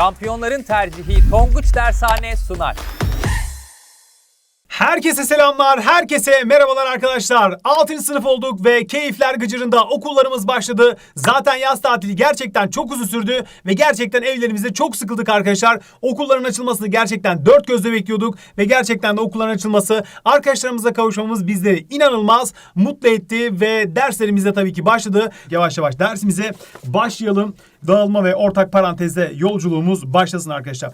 Şampiyonların tercihi Tonguç Dershane sunar. Herkese selamlar, herkese merhabalar arkadaşlar. 6. sınıf olduk ve keyifler gıcırında okullarımız başladı. Zaten yaz tatili gerçekten çok uzun sürdü ve gerçekten evlerimizde çok sıkıldık arkadaşlar. Okulların açılmasını gerçekten dört gözle bekliyorduk ve gerçekten de okulların açılması arkadaşlarımıza kavuşmamız bizleri inanılmaz mutlu etti ve derslerimiz de tabii ki başladı. Yavaş yavaş dersimize başlayalım. Dağılma ve ortak parantezde yolculuğumuz başlasın arkadaşlar.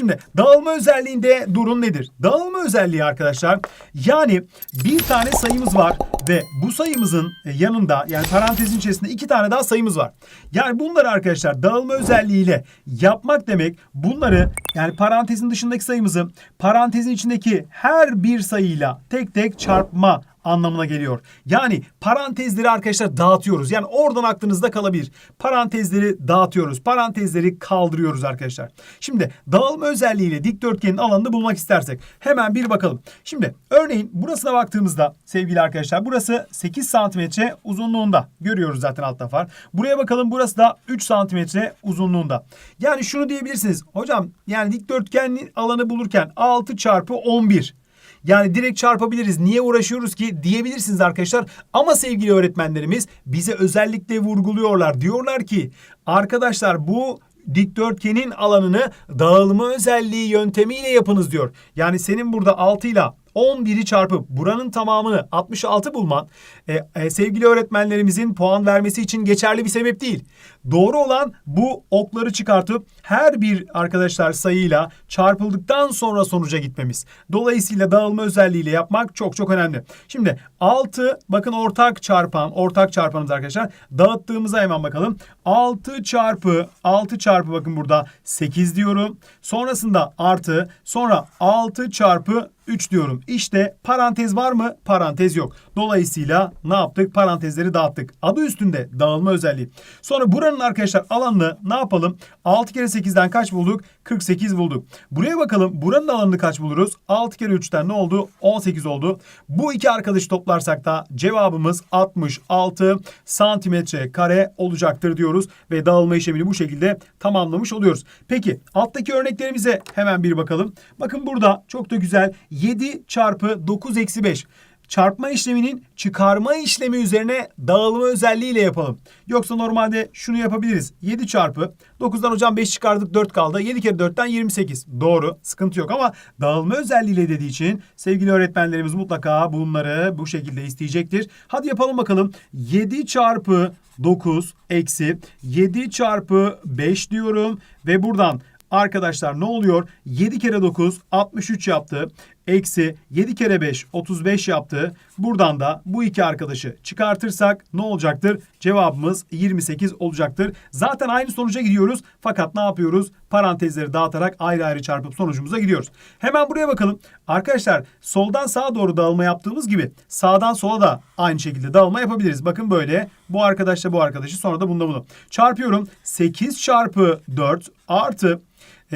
Şimdi dağılma özelliğinde durum nedir? Dağılma özelliği arkadaşlar yani bir tane sayımız var ve bu sayımızın yanında yani parantezin içerisinde iki tane daha sayımız var. Yani bunları arkadaşlar dağılma özelliğiyle yapmak demek bunları yani parantezin dışındaki sayımızı parantezin içindeki her bir sayıyla tek tek çarpma anlamına geliyor. Yani parantezleri arkadaşlar dağıtıyoruz. Yani oradan aklınızda kalabilir. Parantezleri dağıtıyoruz. Parantezleri kaldırıyoruz arkadaşlar. Şimdi dağılma özelliğiyle dikdörtgenin alanını bulmak istersek hemen bir bakalım. Şimdi örneğin burasına baktığımızda sevgili arkadaşlar burası 8 santimetre uzunluğunda. Görüyoruz zaten alt var. Buraya bakalım burası da 3 santimetre uzunluğunda. Yani şunu diyebilirsiniz. Hocam yani dikdörtgenin alanı bulurken 6 çarpı 11. Yani direkt çarpabiliriz. Niye uğraşıyoruz ki diyebilirsiniz arkadaşlar. Ama sevgili öğretmenlerimiz bize özellikle vurguluyorlar. Diyorlar ki arkadaşlar bu dikdörtgenin alanını dağılma özelliği yöntemiyle yapınız diyor. Yani senin burada 6 ile 11'i çarpıp buranın tamamını 66 bulman e, e, sevgili öğretmenlerimizin puan vermesi için geçerli bir sebep değil. Doğru olan bu okları çıkartıp her bir arkadaşlar sayıyla çarpıldıktan sonra sonuca gitmemiz. Dolayısıyla dağılma özelliğiyle yapmak çok çok önemli. Şimdi 6 bakın ortak çarpan ortak çarpanımız arkadaşlar. Dağıttığımıza hemen bakalım. 6 çarpı 6 çarpı bakın burada 8 diyorum. Sonrasında artı sonra 6 çarpı 3 diyorum. İşte parantez var mı? Parantez yok. Dolayısıyla ne yaptık? Parantezleri dağıttık. Adı üstünde dağılma özelliği. Sonra buranın arkadaşlar alanını ne yapalım? 6 kere 8'den kaç bulduk? 48 bulduk. Buraya bakalım. Buranın alanını kaç buluruz? 6 kere 3'ten ne oldu? 18 oldu. Bu iki arkadaşı toplarsak da cevabımız 66 santimetre kare olacaktır diyoruz. Ve dağılma işlemini bu şekilde tamamlamış oluyoruz. Peki alttaki örneklerimize hemen bir bakalım. Bakın burada çok da güzel 7 çarpı 9 eksi 5 çarpma işleminin çıkarma işlemi üzerine dağılma özelliğiyle yapalım. Yoksa normalde şunu yapabiliriz. 7 çarpı 9'dan hocam 5 çıkardık 4 kaldı. 7 kere 4'ten 28. Doğru sıkıntı yok ama dağılma özelliğiyle dediği için sevgili öğretmenlerimiz mutlaka bunları bu şekilde isteyecektir. Hadi yapalım bakalım. 7 çarpı 9 eksi 7 çarpı 5 diyorum ve buradan Arkadaşlar ne oluyor? 7 kere 9 63 yaptı. Eksi 7 kere 5 35 yaptı. Buradan da bu iki arkadaşı çıkartırsak ne olacaktır? Cevabımız 28 olacaktır. Zaten aynı sonuca gidiyoruz. Fakat ne yapıyoruz? Parantezleri dağıtarak ayrı ayrı çarpıp sonucumuza gidiyoruz. Hemen buraya bakalım. Arkadaşlar soldan sağa doğru dağılma yaptığımız gibi sağdan sola da aynı şekilde dağılma yapabiliriz. Bakın böyle bu arkadaşla bu arkadaşı sonra da bunda bunu. Çarpıyorum. 8 çarpı 4 artı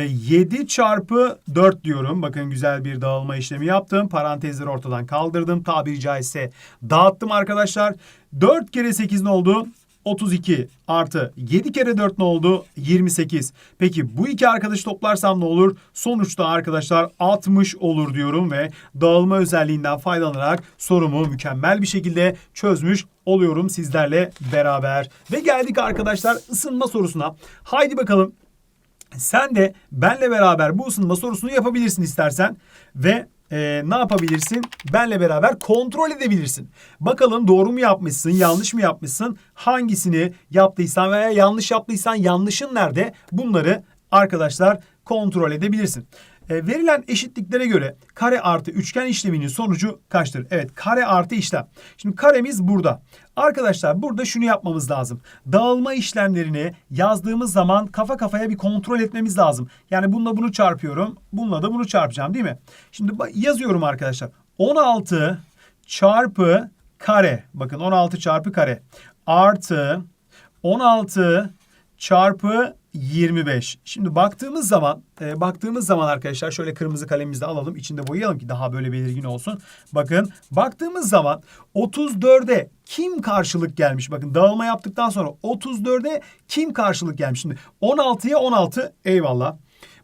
7 e, çarpı 4 diyorum. Bakın güzel bir dağılma işlemi yaptım. Parantezleri ortadan kaldırdım. Tabiri caizse dağıttım arkadaşlar. 4 kere 8 ne oldu? 32 artı 7 kere 4 ne oldu? 28. Peki bu iki arkadaşı toplarsam ne olur? Sonuçta arkadaşlar 60 olur diyorum ve dağılma özelliğinden faydalanarak sorumu mükemmel bir şekilde çözmüş oluyorum sizlerle beraber. Ve geldik arkadaşlar ısınma sorusuna. Haydi bakalım sen de benle beraber bu ısınma sorusunu yapabilirsin istersen ve e, ne yapabilirsin? Benle beraber kontrol edebilirsin. Bakalım doğru mu yapmışsın, yanlış mı yapmışsın? Hangisini yaptıysan veya yanlış yaptıysan yanlışın nerede? Bunları arkadaşlar kontrol edebilirsin. E, verilen eşitliklere göre kare artı üçgen işleminin sonucu kaçtır? Evet kare artı işlem. Şimdi karemiz burada. Arkadaşlar burada şunu yapmamız lazım. Dağılma işlemlerini yazdığımız zaman kafa kafaya bir kontrol etmemiz lazım. Yani bununla bunu çarpıyorum. Bununla da bunu çarpacağım değil mi? Şimdi yazıyorum arkadaşlar. 16 çarpı kare. Bakın 16 çarpı kare. Artı 16 çarpı 25. Şimdi baktığımız zaman, e, baktığımız zaman arkadaşlar şöyle kırmızı kalemimizi alalım. içinde boyayalım ki daha böyle belirgin olsun. Bakın baktığımız zaman 34'e kim karşılık gelmiş? Bakın dağılma yaptıktan sonra 34'e kim karşılık gelmiş? Şimdi 16'ya 16 eyvallah.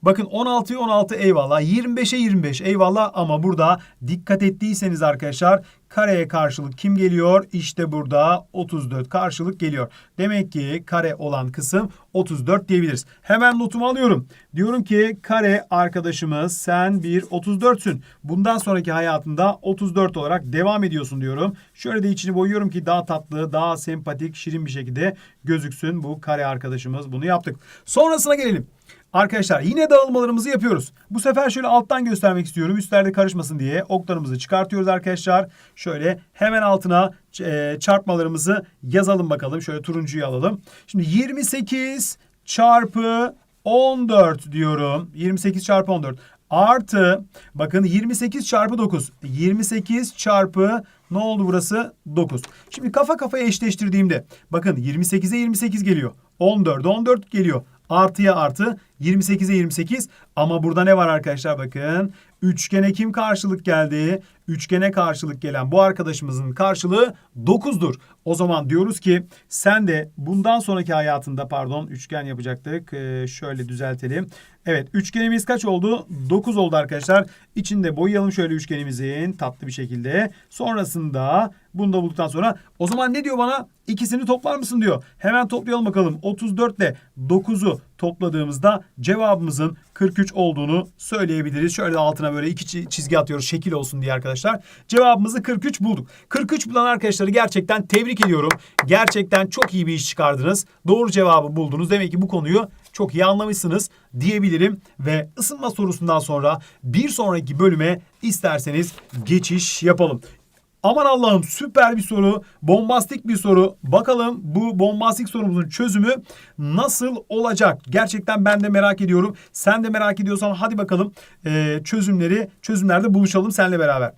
Bakın 16'ya 16 eyvallah. 25'e 25 eyvallah ama burada dikkat ettiyseniz arkadaşlar kareye karşılık kim geliyor? İşte burada 34 karşılık geliyor. Demek ki kare olan kısım 34 diyebiliriz. Hemen notumu alıyorum. Diyorum ki kare arkadaşımız sen bir 34'sün. Bundan sonraki hayatında 34 olarak devam ediyorsun diyorum. Şöyle de içini boyuyorum ki daha tatlı, daha sempatik, şirin bir şekilde gözüksün bu kare arkadaşımız. Bunu yaptık. Sonrasına gelelim. Arkadaşlar yine dağılmalarımızı yapıyoruz. Bu sefer şöyle alttan göstermek istiyorum. Üstlerde karışmasın diye oklarımızı çıkartıyoruz arkadaşlar. Şöyle hemen altına e, çarpmalarımızı yazalım bakalım. Şöyle turuncuyu alalım. Şimdi 28 çarpı 14 diyorum. 28 çarpı 14 artı bakın 28 çarpı 9. 28 çarpı ne oldu burası? 9. Şimdi kafa kafaya eşleştirdiğimde bakın 28'e 28 geliyor. 14'e 14 geliyor. Artıya artı 28'e 28 ama burada ne var arkadaşlar bakın. Üçgene kim karşılık geldi? Üçgene karşılık gelen bu arkadaşımızın karşılığı 9'dur. O zaman diyoruz ki sen de bundan sonraki hayatında pardon üçgen yapacaktık. Ee, şöyle düzeltelim. Evet üçgenimiz kaç oldu? 9 oldu arkadaşlar. İçinde boyayalım şöyle üçgenimizin tatlı bir şekilde. Sonrasında bunu da bulduktan sonra o zaman ne diyor bana? İkisini toplar mısın diyor. Hemen toplayalım bakalım. 34 ile 9'u topladığımızda cevabımızın 43 olduğunu söyleyebiliriz. Şöyle altına böyle iki çizgi atıyoruz şekil olsun diye arkadaşlar. Cevabımızı 43 bulduk. 43 bulan arkadaşları gerçekten tebrik ediyorum. Gerçekten çok iyi bir iş çıkardınız. Doğru cevabı buldunuz. Demek ki bu konuyu çok iyi anlamışsınız diyebilirim. Ve ısınma sorusundan sonra bir sonraki bölüme isterseniz geçiş yapalım. Aman Allah'ım süper bir soru, bombastik bir soru. Bakalım bu bombastik sorumuzun çözümü nasıl olacak? Gerçekten ben de merak ediyorum. Sen de merak ediyorsan hadi bakalım e, çözümleri, çözümlerde buluşalım seninle beraber.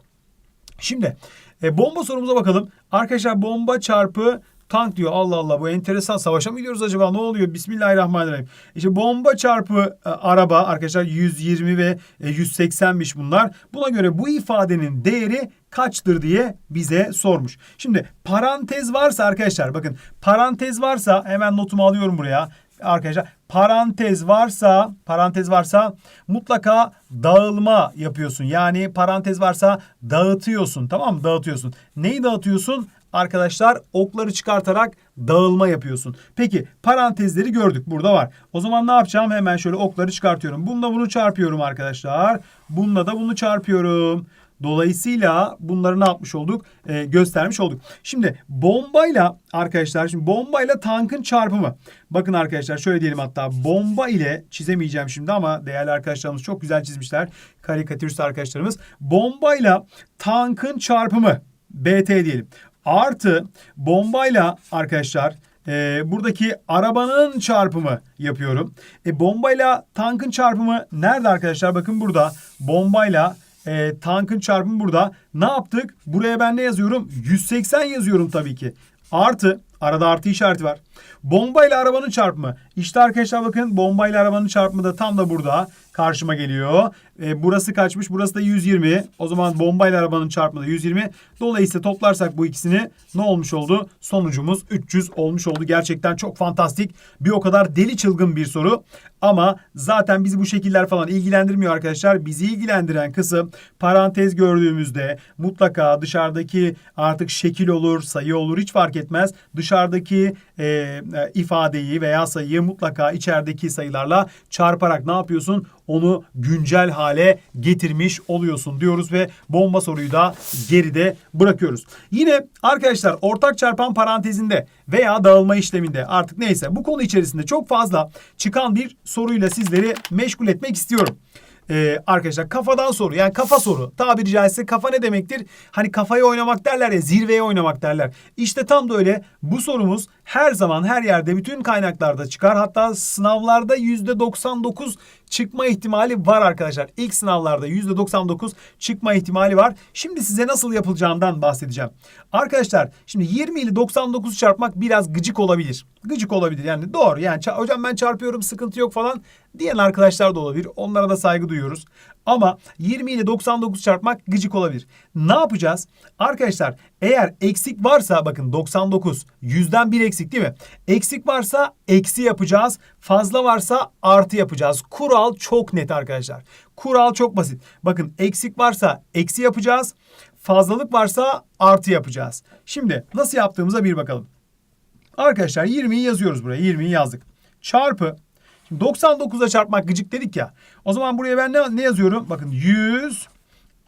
Şimdi e, bomba sorumuza bakalım. Arkadaşlar bomba çarpı tank diyor. Allah Allah bu enteresan. Savaşa mı gidiyoruz acaba? Ne oluyor? Bismillahirrahmanirrahim. İşte bomba çarpı e, araba arkadaşlar 120 ve e, 180'miş bunlar. Buna göre bu ifadenin değeri kaçtır diye bize sormuş. Şimdi parantez varsa arkadaşlar bakın parantez varsa hemen notumu alıyorum buraya. Arkadaşlar parantez varsa parantez varsa mutlaka dağılma yapıyorsun. Yani parantez varsa dağıtıyorsun tamam mı? Dağıtıyorsun. Neyi dağıtıyorsun? Arkadaşlar okları çıkartarak dağılma yapıyorsun. Peki parantezleri gördük burada var. O zaman ne yapacağım? Hemen şöyle okları çıkartıyorum. Bununla bunu çarpıyorum arkadaşlar. Bununla da bunu çarpıyorum. Dolayısıyla bunları ne yapmış olduk? Ee, göstermiş olduk. Şimdi bombayla arkadaşlar şimdi bombayla tankın çarpımı. Bakın arkadaşlar şöyle diyelim hatta bomba ile çizemeyeceğim şimdi ama değerli arkadaşlarımız çok güzel çizmişler. Karikatürist arkadaşlarımız. Bombayla tankın çarpımı BT diyelim. Artı bombayla arkadaşlar e, buradaki arabanın çarpımı yapıyorum. E, bombayla tankın çarpımı nerede arkadaşlar? Bakın burada bombayla e, tankın çarpımı burada. Ne yaptık? Buraya ben ne yazıyorum? 180 yazıyorum tabii ki. Artı arada artı işareti var. Bombayla arabanın çarpımı. İşte arkadaşlar bakın bombayla arabanın çarpımı da tam da burada karşıma geliyor. E, burası kaçmış? Burası da 120. O zaman bombayla arabanın çarpımı da 120. Dolayısıyla toplarsak bu ikisini ne olmuş oldu? Sonucumuz 300 olmuş oldu. Gerçekten çok fantastik. Bir o kadar deli çılgın bir soru. Ama zaten bizi bu şekiller falan ilgilendirmiyor arkadaşlar. Bizi ilgilendiren kısım parantez gördüğümüzde mutlaka dışarıdaki artık şekil olur, sayı olur hiç fark etmez. Dışarıdaki e, ifadeyi veya sayıyı mutlaka içerideki sayılarla çarparak ne yapıyorsun? Onu güncel hale getirmiş oluyorsun diyoruz ve bomba soruyu da geride bırakıyoruz. Yine arkadaşlar ortak çarpan parantezinde veya dağılma işleminde artık neyse bu konu içerisinde çok fazla çıkan bir soruyla sizleri meşgul etmek istiyorum ee, arkadaşlar kafadan soru yani kafa soru tabiri caizse kafa ne demektir? Hani kafayı oynamak derler ya zirveye oynamak derler. İşte tam da öyle bu sorumuz her zaman her yerde bütün kaynaklarda çıkar. Hatta sınavlarda yüzde 99 çıkma ihtimali var arkadaşlar. İlk sınavlarda %99 çıkma ihtimali var. Şimdi size nasıl yapılacağından bahsedeceğim. Arkadaşlar şimdi 20 ile 99'u çarpmak biraz gıcık olabilir. Gıcık olabilir yani doğru yani hocam ben çarpıyorum sıkıntı yok falan diyen arkadaşlar da olabilir. Onlara da saygı duyuyoruz. Ama 20 ile 99 çarpmak gıcık olabilir. Ne yapacağız? Arkadaşlar eğer eksik varsa bakın 99 yüzden bir eksik değil mi? Eksik varsa eksi yapacağız. Fazla varsa artı yapacağız. Kural çok net arkadaşlar. Kural çok basit. Bakın eksik varsa eksi yapacağız. Fazlalık varsa artı yapacağız. Şimdi nasıl yaptığımıza bir bakalım. Arkadaşlar 20'yi yazıyoruz buraya. 20'yi yazdık. Çarpı. Şimdi 99'a çarpmak gıcık dedik ya. O zaman buraya ben ne, ne yazıyorum? Bakın 100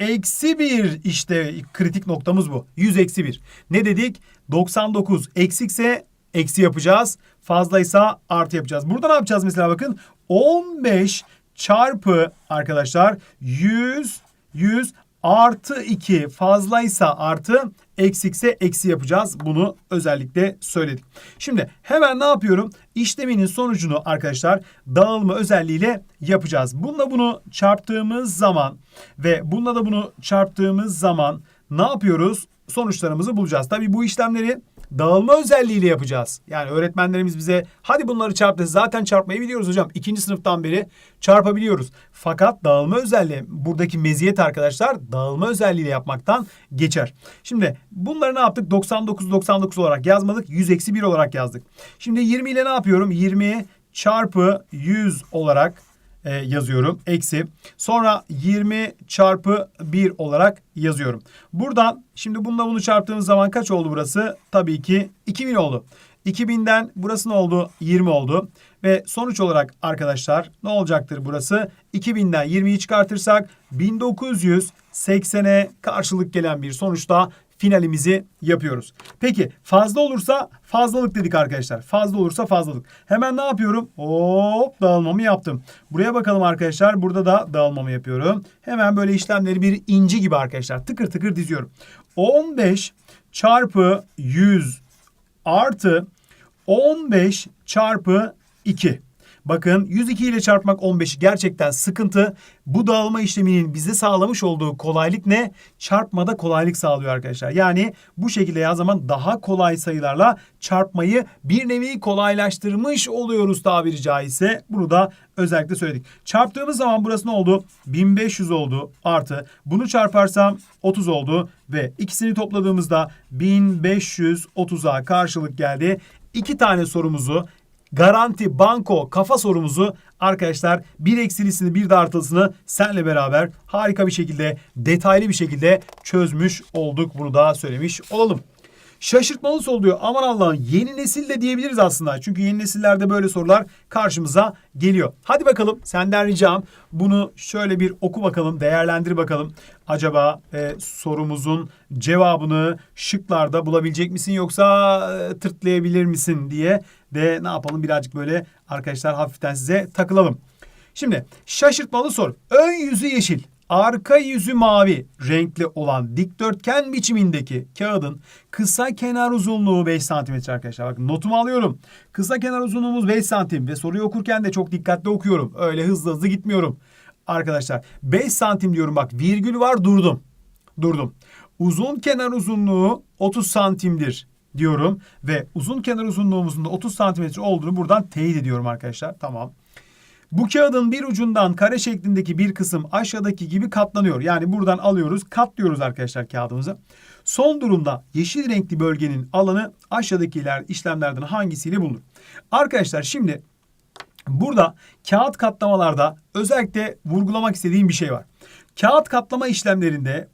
eksi 1 işte kritik noktamız bu. 100 eksi 1. Ne dedik? 99 eksikse eksi yapacağız. Fazlaysa artı yapacağız. Burada ne yapacağız mesela bakın? 15 çarpı arkadaşlar 100 100 artı 2 fazlaysa artı eksikse eksi yapacağız. Bunu özellikle söyledik. Şimdi hemen ne yapıyorum? İşleminin sonucunu arkadaşlar dağılma özelliğiyle yapacağız. Bununla bunu çarptığımız zaman ve bununla da bunu çarptığımız zaman ne yapıyoruz? Sonuçlarımızı bulacağız. Tabii bu işlemleri dağılma özelliğiyle yapacağız. Yani öğretmenlerimiz bize hadi bunları çarp dedi. Zaten çarpmayı biliyoruz hocam. İkinci sınıftan beri çarpabiliyoruz. Fakat dağılma özelliği buradaki meziyet arkadaşlar dağılma özelliğiyle yapmaktan geçer. Şimdi bunları ne yaptık? 99 99 olarak yazmadık. 100 eksi 1 olarak yazdık. Şimdi 20 ile ne yapıyorum? 20 çarpı 100 olarak e, yazıyorum. Eksi. Sonra 20 çarpı 1 olarak yazıyorum. Buradan şimdi bununla bunu çarptığımız zaman kaç oldu burası? Tabii ki 2000 oldu. 2000'den burası ne oldu? 20 oldu. Ve sonuç olarak arkadaşlar ne olacaktır burası? 2000'den 20'yi çıkartırsak 1980'e karşılık gelen bir sonuçta finalimizi yapıyoruz. Peki fazla olursa fazlalık dedik arkadaşlar. Fazla olursa fazlalık. Hemen ne yapıyorum? Hop dağılmamı yaptım. Buraya bakalım arkadaşlar. Burada da dağılmamı yapıyorum. Hemen böyle işlemleri bir inci gibi arkadaşlar. Tıkır tıkır diziyorum. 15 çarpı 100 artı 15 çarpı 2. Bakın 102 ile çarpmak 15'i gerçekten sıkıntı. Bu dağılma işleminin bize sağlamış olduğu kolaylık ne? Çarpmada kolaylık sağlıyor arkadaşlar. Yani bu şekilde ya zaman daha kolay sayılarla çarpmayı bir nevi kolaylaştırmış oluyoruz tabiri caizse. Bunu da özellikle söyledik. Çarptığımız zaman burası ne oldu? 1500 oldu artı. Bunu çarparsam 30 oldu ve ikisini topladığımızda 1530'a karşılık geldi. İki tane sorumuzu Garanti Banko kafa sorumuzu arkadaşlar bir eksilisini bir de artılısını senle beraber harika bir şekilde detaylı bir şekilde çözmüş olduk. Bunu da söylemiş olalım. Şaşırtmalı soru diyor. Aman Allah'ım yeni nesil de diyebiliriz aslında. Çünkü yeni nesillerde böyle sorular karşımıza geliyor. Hadi bakalım senden ricam bunu şöyle bir oku bakalım, değerlendir bakalım. Acaba e, sorumuzun cevabını şıklarda bulabilecek misin yoksa e, tırtlayabilir misin diye de ne yapalım birazcık böyle arkadaşlar hafiften size takılalım. Şimdi şaşırtmalı soru. Ön yüzü yeşil, arka yüzü mavi renkli olan dikdörtgen biçimindeki kağıdın kısa kenar uzunluğu 5 santimetre arkadaşlar. Bakın notumu alıyorum. Kısa kenar uzunluğumuz 5 santim ve soruyu okurken de çok dikkatli okuyorum. Öyle hızlı hızlı gitmiyorum. Arkadaşlar 5 santim diyorum bak virgül var durdum. Durdum. Uzun kenar uzunluğu 30 santimdir diyorum ve uzun kenar uzunluğumuzun da 30 santimetre olduğunu buradan teyit ediyorum arkadaşlar. Tamam. Bu kağıdın bir ucundan kare şeklindeki bir kısım aşağıdaki gibi katlanıyor. Yani buradan alıyoruz, katlıyoruz arkadaşlar kağıdımızı. Son durumda yeşil renkli bölgenin alanı aşağıdakiler işlemlerden hangisiyle bulunur? Arkadaşlar şimdi burada kağıt katlamalarda özellikle vurgulamak istediğim bir şey var. Kağıt katlama işlemlerinde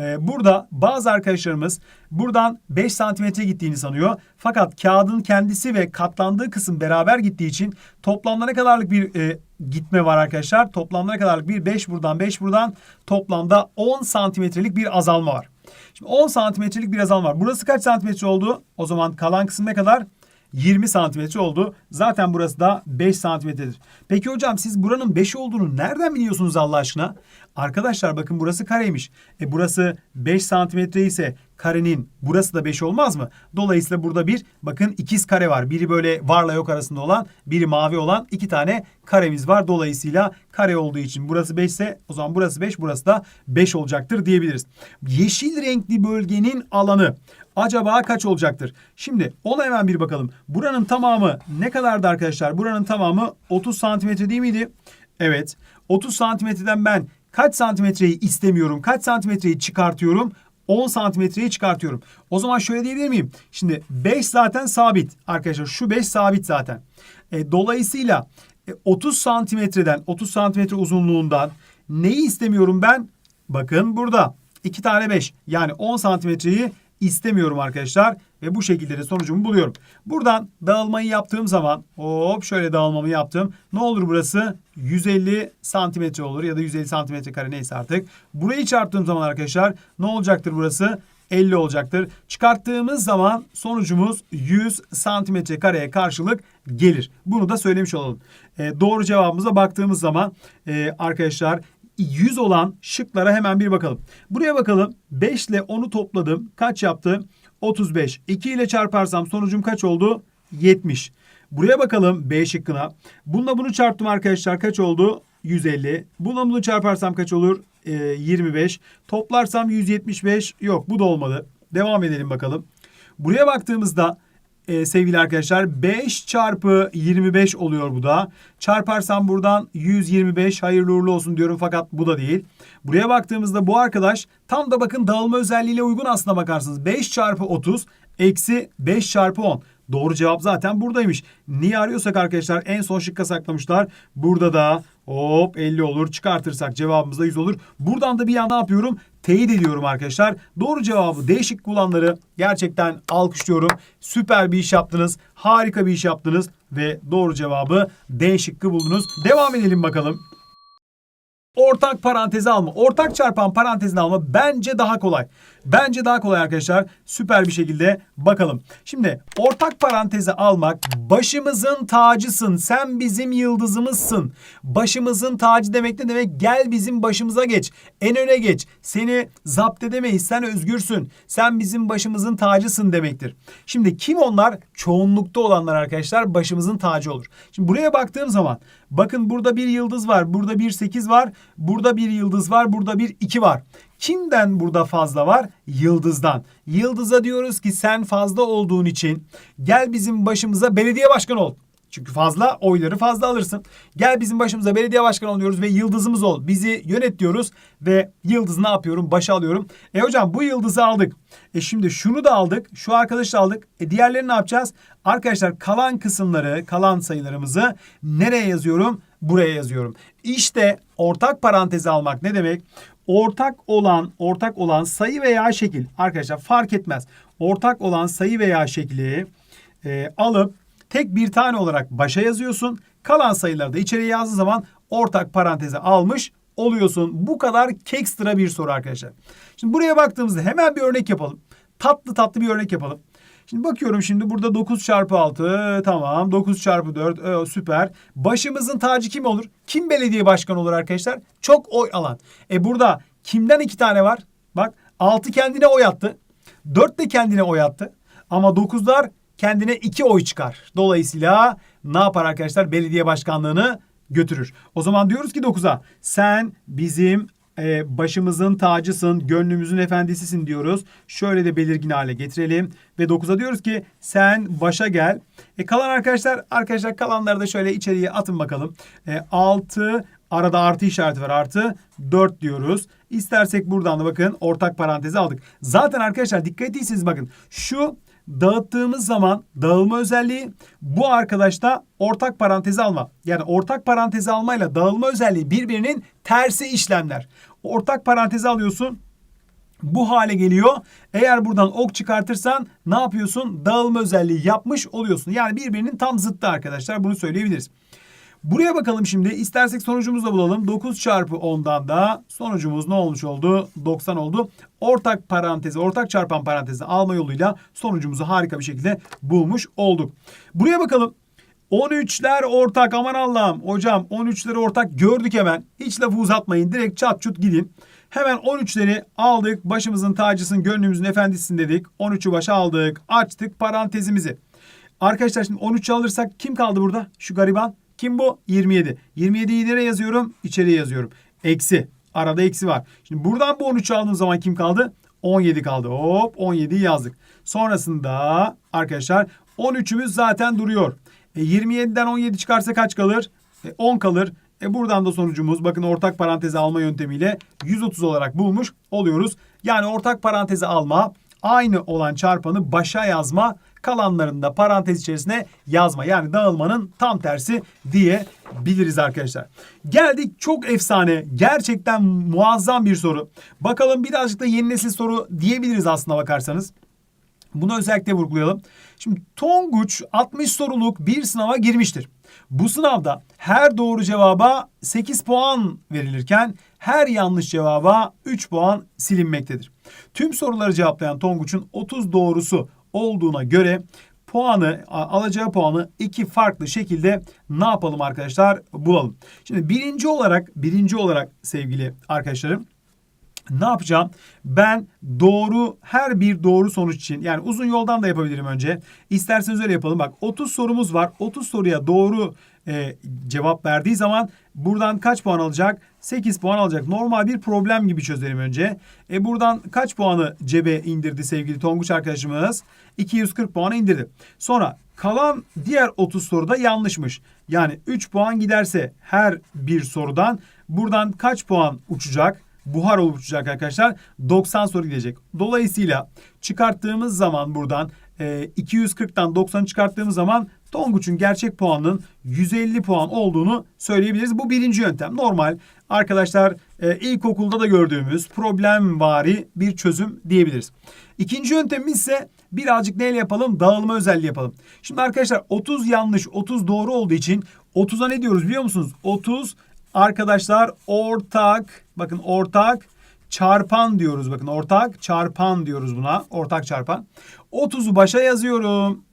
ee, burada bazı arkadaşlarımız buradan 5 santimetre gittiğini sanıyor. Fakat kağıdın kendisi ve katlandığı kısım beraber gittiği için toplamda ne kadarlık bir e, gitme var arkadaşlar? Toplamda ne kadarlık bir 5 buradan 5 buradan toplamda 10 santimetrelik bir azalma var. Şimdi 10 santimetrelik bir azalma var. Burası kaç santimetre oldu? O zaman kalan kısım ne kadar? 20 santimetre oldu. Zaten burası da 5 santimetredir. Peki hocam siz buranın 5 olduğunu nereden biliyorsunuz Allah aşkına? Arkadaşlar bakın burası kareymiş. E burası 5 santimetre ise karenin burası da 5 olmaz mı? Dolayısıyla burada bir bakın ikiz kare var. Biri böyle varla yok arasında olan, biri mavi olan iki tane karemiz var. Dolayısıyla kare olduğu için burası 5 ise o zaman burası 5, burası da 5 olacaktır diyebiliriz. Yeşil renkli bölgenin alanı acaba kaç olacaktır? Şimdi ona hemen bir bakalım. Buranın tamamı ne kadardı arkadaşlar? Buranın tamamı 30 santimetre değil miydi? Evet. 30 santimetreden ben kaç santimetreyi istemiyorum? Kaç santimetreyi çıkartıyorum? 10 santimetreyi çıkartıyorum. O zaman şöyle diyebilir miyim? Şimdi 5 zaten sabit. Arkadaşlar şu 5 sabit zaten. E, dolayısıyla e, 30 santimetreden 30 santimetre uzunluğundan neyi istemiyorum ben? Bakın burada. 2 tane 5. Yani 10 santimetreyi istemiyorum arkadaşlar. Ve bu şekilde de sonucumu buluyorum. Buradan dağılmayı yaptığım zaman hop şöyle dağılmamı yaptım. Ne olur burası? 150 santimetre olur ya da 150 santimetre kare neyse artık. Burayı çarptığım zaman arkadaşlar ne olacaktır burası? 50 olacaktır. Çıkarttığımız zaman sonucumuz 100 santimetre kareye karşılık gelir. Bunu da söylemiş olalım. E, doğru cevabımıza baktığımız zaman e, arkadaşlar 100 olan şıklara hemen bir bakalım. Buraya bakalım. 5 ile 10'u topladım. Kaç yaptı? 35. 2 ile çarparsam sonucum kaç oldu? 70. Buraya bakalım B şıkkına. Bununla bunu çarptım arkadaşlar. Kaç oldu? 150. Bununla bunu çarparsam kaç olur? Ee, 25. Toplarsam 175. Yok bu da olmadı. Devam edelim bakalım. Buraya baktığımızda e, sevgili arkadaşlar 5 çarpı 25 oluyor bu da. Çarparsam buradan 125 hayırlı uğurlu olsun diyorum fakat bu da değil. Buraya baktığımızda bu arkadaş tam da bakın dağılma özelliğiyle uygun aslına bakarsınız. 5 çarpı 30 eksi 5 çarpı 10. Doğru cevap zaten buradaymış. Niye arıyorsak arkadaşlar en son şıkka saklamışlar. Burada da hop 50 olur. Çıkartırsak cevabımız da 100 olur. Buradan da bir yana ne yapıyorum? Teyit ediyorum arkadaşlar. Doğru cevabı değişik bulanları gerçekten alkışlıyorum. Süper bir iş yaptınız. Harika bir iş yaptınız. Ve doğru cevabı D şıkkı buldunuz. Devam edelim bakalım. Ortak parantezi alma. Ortak çarpan parantezini alma bence daha kolay. Bence daha kolay arkadaşlar. Süper bir şekilde bakalım. Şimdi ortak parantezi almak başımızın tacısın. Sen bizim yıldızımızsın. Başımızın tacı demek ne demek? Gel bizim başımıza geç. En öne geç. Seni zapt edemeyiz. Sen özgürsün. Sen bizim başımızın tacısın demektir. Şimdi kim onlar? Çoğunlukta olanlar arkadaşlar başımızın tacı olur. Şimdi buraya baktığım zaman bakın burada bir yıldız var. Burada bir sekiz var. Burada bir yıldız var. Burada bir iki var. Kimden burada fazla var? Yıldızdan. Yıldıza diyoruz ki sen fazla olduğun için gel bizim başımıza belediye başkanı ol. Çünkü fazla oyları fazla alırsın. Gel bizim başımıza belediye başkanı oluyoruz ve yıldızımız ol. Bizi yönet diyoruz ve yıldız ne yapıyorum? Başa alıyorum. E hocam bu yıldızı aldık. E şimdi şunu da aldık. Şu arkadaşı da aldık. E diğerlerini ne yapacağız? Arkadaşlar kalan kısımları, kalan sayılarımızı nereye yazıyorum? Buraya yazıyorum. İşte ortak parantezi almak ne demek? Ortak olan, ortak olan sayı veya şekil. Arkadaşlar fark etmez. Ortak olan sayı veya şekli e, alıp tek bir tane olarak başa yazıyorsun. Kalan sayıları da içeriye yazdığın zaman ortak paranteze almış oluyorsun. Bu kadar kekstra bir soru arkadaşlar. Şimdi buraya baktığımızda hemen bir örnek yapalım. Tatlı tatlı bir örnek yapalım. Şimdi bakıyorum şimdi burada 9 çarpı 6 tamam 9 çarpı 4 e, süper. Başımızın tacı kim olur? Kim belediye başkanı olur arkadaşlar? Çok oy alan. E burada kimden iki tane var? Bak 6 kendine oy attı. 4 de kendine oy attı. Ama 9'lar kendine 2 oy çıkar. Dolayısıyla ne yapar arkadaşlar? Belediye başkanlığını götürür. O zaman diyoruz ki 9'a sen bizim e, başımızın tacısın, gönlümüzün efendisisin diyoruz. Şöyle de belirgin hale getirelim. Ve 9'a diyoruz ki sen başa gel. E, kalan arkadaşlar, arkadaşlar kalanları da şöyle içeriye atın bakalım. E, 6 arada artı işareti var artı 4 diyoruz. İstersek buradan da bakın ortak parantezi aldık. Zaten arkadaşlar dikkat ettiyseniz bakın şu dağıttığımız zaman dağılma özelliği bu arkadaşta ortak parantezi alma. Yani ortak parantezi almayla dağılma özelliği birbirinin tersi işlemler. Ortak parantezi alıyorsun bu hale geliyor. Eğer buradan ok çıkartırsan ne yapıyorsun? Dağılma özelliği yapmış oluyorsun. Yani birbirinin tam zıttı arkadaşlar. Bunu söyleyebiliriz. Buraya bakalım şimdi. İstersek sonucumuzu da bulalım. 9 çarpı 10'dan da sonucumuz ne olmuş oldu? 90 oldu. Ortak parantezi, ortak çarpan parantezi alma yoluyla sonucumuzu harika bir şekilde bulmuş olduk. Buraya bakalım. 13'ler ortak aman Allah'ım. Hocam 13'leri ortak gördük hemen. Hiç lafı uzatmayın. Direkt çat çut gidin. Hemen 13'leri aldık. Başımızın tacısın, gönlümüzün efendisisin dedik. 13'ü başa aldık. Açtık parantezimizi. Arkadaşlar şimdi 13'ü alırsak kim kaldı burada? Şu gariban. Kim bu? 27. 27'yi nereye yazıyorum? İçeriye yazıyorum. Eksi. Arada eksi var. Şimdi buradan bu 13'ü aldığım zaman kim kaldı? 17 kaldı. Hop 17'yi yazdık. Sonrasında arkadaşlar 13'ümüz zaten duruyor. E, 27'den 17 çıkarsa kaç kalır? E, 10 kalır. E buradan da sonucumuz bakın ortak parantezi alma yöntemiyle 130 olarak bulmuş oluyoruz. Yani ortak parantezi alma aynı olan çarpanı başa yazma kalanlarını da parantez içerisine yazma. Yani dağılmanın tam tersi diyebiliriz arkadaşlar. Geldik çok efsane gerçekten muazzam bir soru. Bakalım birazcık da yeni nesil soru diyebiliriz aslında bakarsanız. Bunu özellikle vurgulayalım. Şimdi Tonguç 60 soruluk bir sınava girmiştir. Bu sınavda her doğru cevaba 8 puan verilirken her yanlış cevaba 3 puan silinmektedir. Tüm soruları cevaplayan Tonguç'un 30 doğrusu olduğuna göre puanı alacağı puanı iki farklı şekilde ne yapalım arkadaşlar bulalım. Şimdi birinci olarak birinci olarak sevgili arkadaşlarım ne yapacağım? Ben doğru her bir doğru sonuç için yani uzun yoldan da yapabilirim önce. İsterseniz öyle yapalım. Bak 30 sorumuz var. 30 soruya doğru e, cevap verdiği zaman buradan kaç puan alacak? 8 puan alacak. Normal bir problem gibi çözelim önce. E buradan kaç puanı cebe indirdi sevgili Tonguç arkadaşımız? 240 puanı indirdi. Sonra kalan diğer 30 soruda yanlışmış. Yani 3 puan giderse her bir sorudan buradan kaç puan uçacak? buhar olup uçacak arkadaşlar. 90 soru gidecek. Dolayısıyla çıkarttığımız zaman buradan e, 240'tan 90 çıkarttığımız zaman Tonguç'un gerçek puanının 150 puan olduğunu söyleyebiliriz. Bu birinci yöntem. Normal arkadaşlar e, ilkokulda da gördüğümüz problemvari bir çözüm diyebiliriz. İkinci yöntemimiz ise birazcık neyle yapalım? Dağılma özelliği yapalım. Şimdi arkadaşlar 30 yanlış 30 doğru olduğu için 30'a ne diyoruz biliyor musunuz? 30 arkadaşlar ortak bakın ortak çarpan diyoruz bakın ortak çarpan diyoruz buna ortak çarpan. 30'u başa yazıyorum.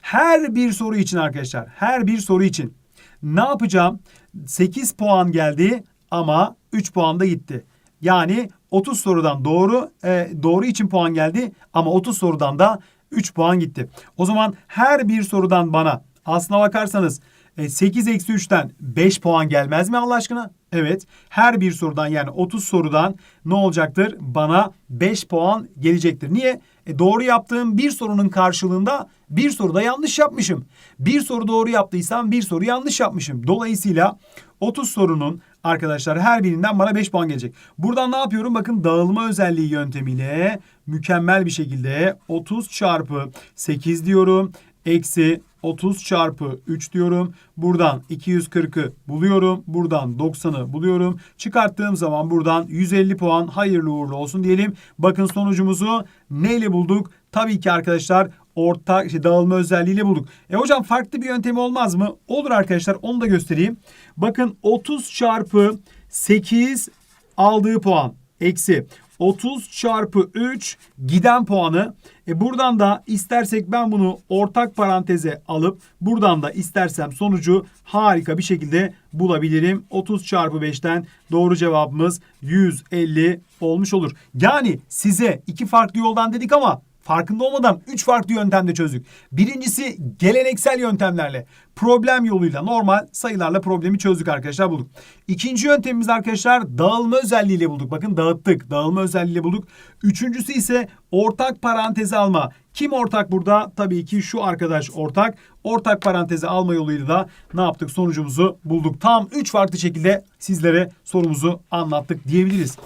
Her bir soru için arkadaşlar her bir soru için ne yapacağım? 8 puan geldi ama 3 puan da gitti. Yani 30 sorudan doğru e, doğru için puan geldi ama 30 sorudan da 3 puan gitti. O zaman her bir sorudan bana aslına bakarsanız e, 8 eksi 3'ten 5 puan gelmez mi Allah aşkına? Evet. Her bir sorudan yani 30 sorudan ne olacaktır? Bana 5 puan gelecektir. Niye? E, doğru yaptığım bir sorunun karşılığında bir soruda yanlış yapmışım. Bir soru doğru yaptıysam bir soru yanlış yapmışım. Dolayısıyla 30 sorunun arkadaşlar her birinden bana 5 puan gelecek. Buradan ne yapıyorum? Bakın dağılma özelliği yöntemiyle mükemmel bir şekilde 30 çarpı 8 diyorum. Eksi 30 çarpı 3 diyorum. Buradan 240'ı buluyorum. Buradan 90'ı buluyorum. Çıkarttığım zaman buradan 150 puan hayırlı uğurlu olsun diyelim. Bakın sonucumuzu neyle bulduk? Tabii ki arkadaşlar ortak şey, dağılma özelliğiyle bulduk. E hocam farklı bir yöntemi olmaz mı? Olur arkadaşlar onu da göstereyim. Bakın 30 çarpı 8 aldığı puan eksi 30 çarpı 3 giden puanı. E buradan da istersek ben bunu ortak paranteze alıp buradan da istersem sonucu harika bir şekilde bulabilirim. 30 çarpı 5'ten doğru cevabımız 150 olmuş olur. Yani size iki farklı yoldan dedik ama farkında olmadan 3 farklı yöntemde çözdük. Birincisi geleneksel yöntemlerle problem yoluyla normal sayılarla problemi çözdük arkadaşlar bulduk. İkinci yöntemimiz arkadaşlar dağılma özelliğiyle bulduk. Bakın dağıttık. Dağılma özelliğiyle bulduk. Üçüncüsü ise ortak parantezi alma. Kim ortak burada? Tabii ki şu arkadaş ortak. Ortak parantezi alma yoluyla da ne yaptık? Sonucumuzu bulduk. Tam 3 farklı şekilde sizlere sorumuzu anlattık diyebiliriz.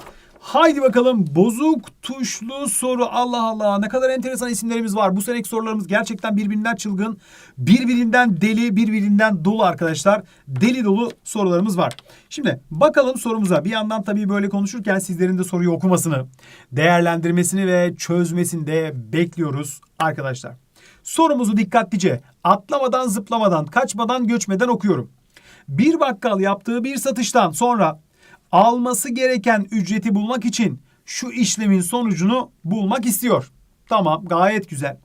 Haydi bakalım bozuk tuşlu soru Allah Allah ne kadar enteresan isimlerimiz var. Bu seneki sorularımız gerçekten birbirinden çılgın, birbirinden deli, birbirinden dolu arkadaşlar. Deli dolu sorularımız var. Şimdi bakalım sorumuza. Bir yandan tabii böyle konuşurken sizlerin de soruyu okumasını, değerlendirmesini ve çözmesini de bekliyoruz arkadaşlar. Sorumuzu dikkatlice atlamadan, zıplamadan, kaçmadan, göçmeden okuyorum. Bir bakkal yaptığı bir satıştan sonra alması gereken ücreti bulmak için şu işlemin sonucunu bulmak istiyor. Tamam gayet güzel.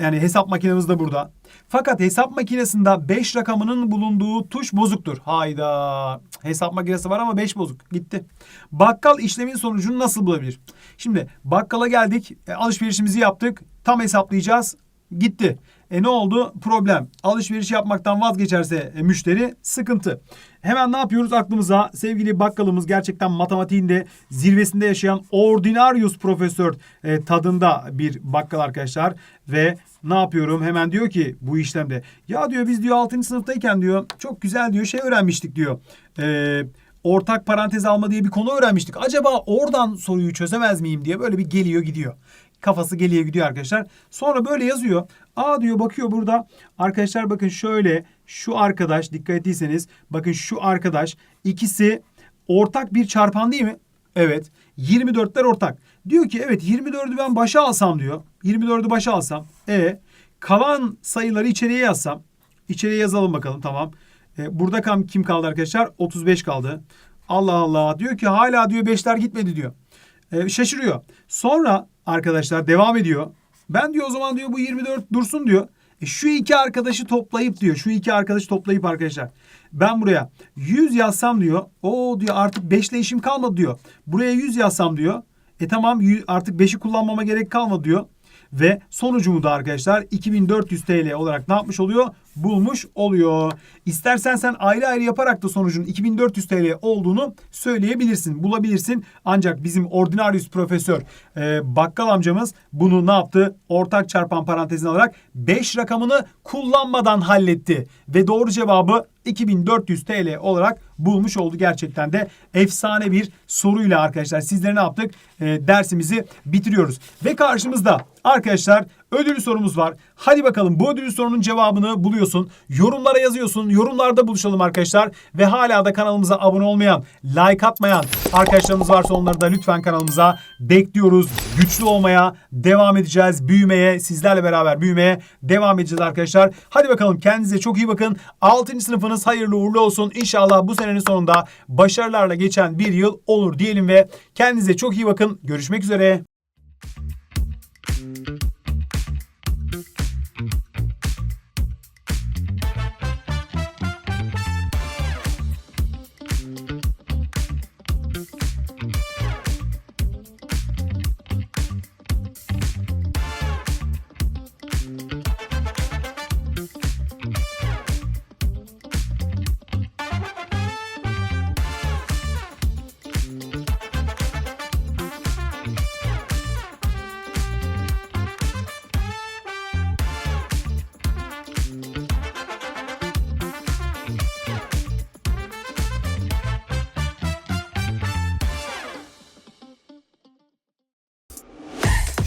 Yani hesap makinemiz de burada. Fakat hesap makinesinde 5 rakamının bulunduğu tuş bozuktur. Hayda. Hesap makinesi var ama 5 bozuk. Gitti. Bakkal işlemin sonucunu nasıl bulabilir? Şimdi bakkala geldik. e, alışverişimizi yaptık. Tam hesaplayacağız. Gitti. E ne oldu? Problem. Alışveriş yapmaktan vazgeçerse e, müşteri sıkıntı. Hemen ne yapıyoruz aklımıza? Sevgili bakkalımız gerçekten matematiğinde zirvesinde yaşayan Ordinarius profesör e, tadında bir bakkal arkadaşlar. Ve ne yapıyorum? Hemen diyor ki bu işlemde. Ya diyor biz diyor 6. sınıftayken diyor çok güzel diyor şey öğrenmiştik diyor. Eee ortak parantez alma diye bir konu öğrenmiştik. Acaba oradan soruyu çözemez miyim diye böyle bir geliyor gidiyor. Kafası geliyor gidiyor arkadaşlar. Sonra böyle yazıyor. Aa diyor bakıyor burada. Arkadaşlar bakın şöyle şu arkadaş dikkat ettiyseniz bakın şu arkadaş ikisi ortak bir çarpan değil mi? Evet. 24'ler ortak. Diyor ki evet 24'ü ben başa alsam diyor. 24'ü başa alsam. E kalan sayıları içeriye yazsam. İçeriye yazalım bakalım tamam. E, burada kam kim kaldı arkadaşlar? 35 kaldı. Allah Allah diyor ki hala diyor 5'ler gitmedi diyor. E, şaşırıyor. Sonra arkadaşlar devam ediyor. Ben diyor o zaman diyor bu 24 dursun diyor. E, şu iki arkadaşı toplayıp diyor. Şu iki arkadaşı toplayıp arkadaşlar. Ben buraya 100 yazsam diyor. O diyor artık 5 ile işim kalmadı diyor. Buraya 100 yazsam diyor. E tamam artık 5'i kullanmama gerek kalmadı diyor. Ve sonucumu da arkadaşlar 2400 TL olarak ne yapmış oluyor? Bulmuş oluyor. İstersen sen ayrı ayrı yaparak da sonucun 2400 TL olduğunu söyleyebilirsin, bulabilirsin. Ancak bizim Ordinarius Profesör e, Bakkal amcamız bunu ne yaptı? Ortak çarpan parantezine alarak 5 rakamını kullanmadan halletti. Ve doğru cevabı 2400 TL olarak bulmuş oldu. Gerçekten de efsane bir soruyla arkadaşlar sizlere ne yaptık? E, dersimizi bitiriyoruz. Ve karşımızda arkadaşlar ödül sorumuz var. Hadi bakalım bu ödül sorunun cevabını buluyorsun. Yorumlara yazıyorsun. Yorumlarda buluşalım arkadaşlar. Ve hala da kanalımıza abone olmayan, like atmayan arkadaşlarımız varsa onları da lütfen kanalımıza bekliyoruz. Güçlü olmaya devam edeceğiz. Büyümeye, sizlerle beraber büyümeye devam edeceğiz arkadaşlar. Hadi bakalım kendinize çok iyi bakın. 6. sınıfınız hayırlı uğurlu olsun. İnşallah bu senenin sonunda başarılarla geçen bir yıl olur diyelim ve kendinize çok iyi bakın. Görüşmek üzere.